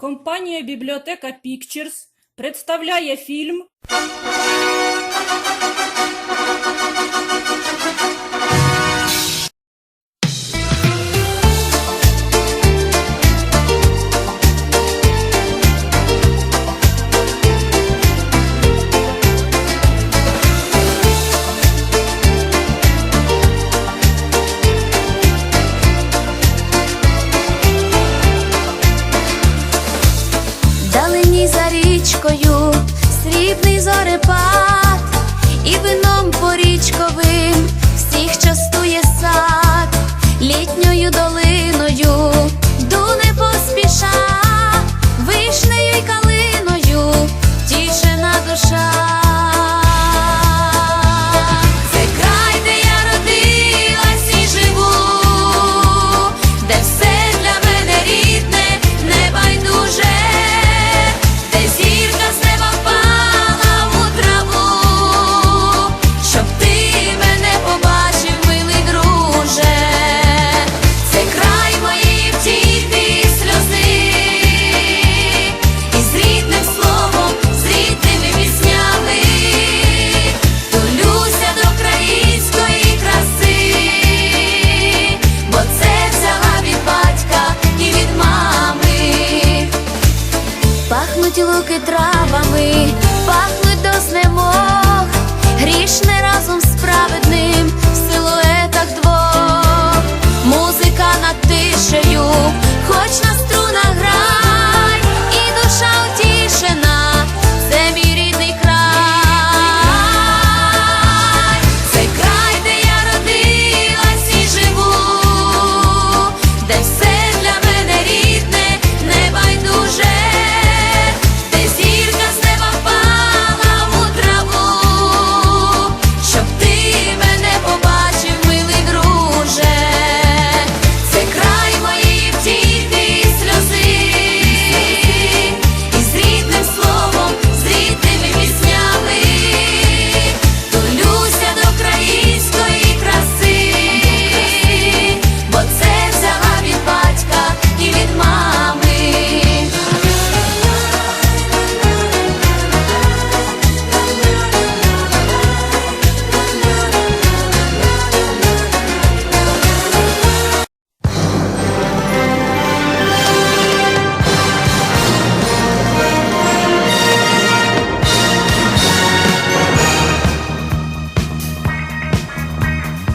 Компанія Бібліотека Пікчерс представляє фільм. річкою, срібний зорепад і вино. пахнуть луки травами, пахнуть до знемог, грішне разом справи.